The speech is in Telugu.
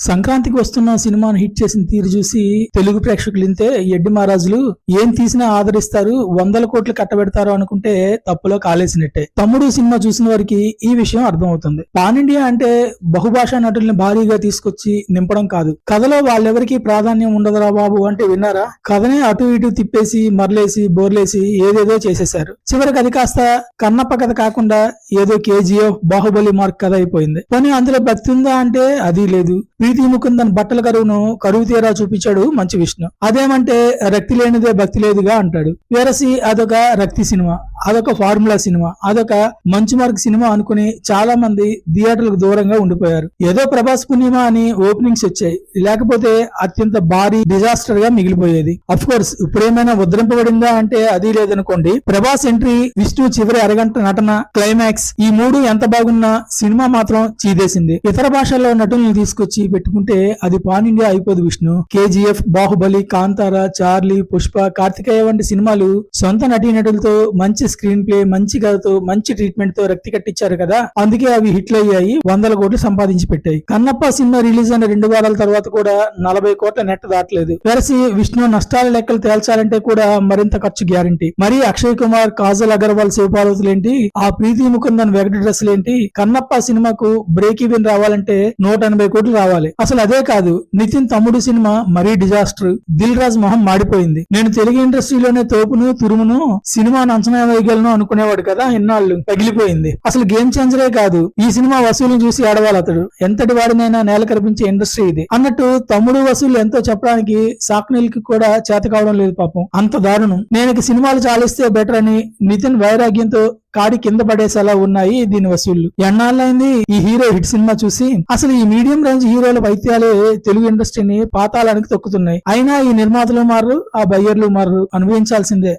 సంక్రాంతికి వస్తున్న సినిమాను హిట్ చేసిన తీరు చూసి తెలుగు ప్రేక్షకులు ఇంతే ఎడ్డి మహారాజులు ఏం తీసినా ఆదరిస్తారు వందల కోట్లు కట్టబెడతారు అనుకుంటే తప్పులో కాలేసినట్టే. తమ్ముడు సినిమా చూసిన వారికి ఈ విషయం అర్థమవుతుంది. పాన్ ఇండియా అంటే బహుభాషా నటుల్ని భారీగా తీసుకొచ్చి నింపడం కాదు. కథలో వాళ్ళెవరికి ప్రాధాన్యం ఉండదురా బాబు అంటే విన్నారా? కథనే అటు ఇటు తిప్పేసి మరలేసి బోర్లేసి ఏదేదో చేసేశారు. చివరికి అది కాస్త కన్నప్ప కథ కాకుండా ఏదో కేజీఎఫ్ బాహుబలి మార్క్ కథ అయిపోయింది. కానీ అందులో భక్తి ఉందా అంటే అది లేదు. ప్రీతి ముకుందన్ బట్టల కరువును కరువు తీరా చూపించాడు మంచి విష్ణు. అదేమంటే రక్తి లేనిదే భక్తి లేదుగా అంటాడు. వేరసి అదొక రక్తి సినిమా. అదొక ఫార్ములా సినిమా. అదొక మంచి మార్క్ సినిమా అనుకుని చాలా మంది థియేటర్లకు దూరంగా ఉండిపోయారు. ఏదో ప్రభాస్ పుణ్యమా అని ఓపెనింగ్స్ వచ్చాయి. లేకపోతే అత్యంత భారీ డిజాస్టర్గా మిగిలిపోయేది. అఫ్ కోర్స్ ఇప్పుడేమైనా ఉద్రింపబడిందా అంటే అది లేదనుకోండి. ప్రభాస్ ఎంట్రీ విష్ణు చివరి అరగంట నటన క్లైమాక్స్ ఈ మూడు ఎంత బాగున్నా సినిమా మాత్రం చీదేసింది. ఇతర భాషల్లో నటుల్ని తీసుకొచ్చి పెట్టుకుంటే అది పాన్ ఇండియా అయిపోదు విష్ణు. కేజీఎఫ్ బాహుబలి కాంతార చార్లీ పుష్ప కార్తికేయ వంటి సినిమాలు సొంత నటీనటులతో మంచి స్క్రీన్ ప్లే మంచి కథతో మంచి ట్రీట్మెంట్తో రక్తి కట్టించారు కదా. అందుకే అవి హిట్లు అయ్యాయి వందల కోట్లు సంపాదించి పెట్టాయి. కన్నప్ప సినిమా రిలీజ్ అయిన రెండు వారాల తర్వాత కూడా నలభై కోట్ల నెట్ దాటలేదు. వెరసి విష్ణు నష్టాల లెక్కలు తేల్చాలంటే కూడా మరింత ఖర్చు గ్యారంటీ మరి అక్షయ్ కుమార్ కాజల్ అగర్వాల్ శివపార్వతులేంటి ఆ ప్రీతి ముకుందన్ వెగట డ్రెస్సులేంటి కన్నప్ప సినిమాకు బ్రేక్ ఈవెన్ రావాలంటే నూట ఎనభై కోట్లు రావాలి. అసలు అదే కాదు నితిన్ తమ్ముడు సినిమా మరీ డిజాస్టర్ దిల్ రాజ్ మొహం మాడిపోయింది. నేను తెలుగు ఇండస్ట్రీలోనే తోపును తురుమును సినిమాను అంచనా చేయగలను అనుకునేవాడు కదా ఇన్నాళ్ళు పగిలిపోయింది. అసలు గేమ్ చేంజరే కాదు. ఈ సినిమా వసూలు చూసి ఆడవాలి అతడు ఎంతటి వాడినైనా నేల కనిపించే ఇండస్ట్రీ ఇది. అన్నట్టు తమ్ముడు వసూలు ఎంతో చెప్పడానికి సాక్నీల్కి కూడా చేత కావడం లేదు పాపం. అంత దారుణం. నేను సినిమాలు చాలిస్తే బెటర్ అని నితిన్ వైరాగ్యంతో కాడి కింద పడేసేలా ఉన్నాయి దీని వసూళ్ళు. ఎన్నాళ్ళైంది ఈ హీరో హిట్ సినిమా చూసి? అసలు ఈ మీడియం రేంజ్ హీరోల వైద్యాలే తెలుగు ఇండస్ట్రీని పాతాళానికి తొక్కుతున్నాయి. అయినా ఈ నిర్మాతలు మారు ఆ బయ్యర్లు మారు అనుభవించాల్సిందే.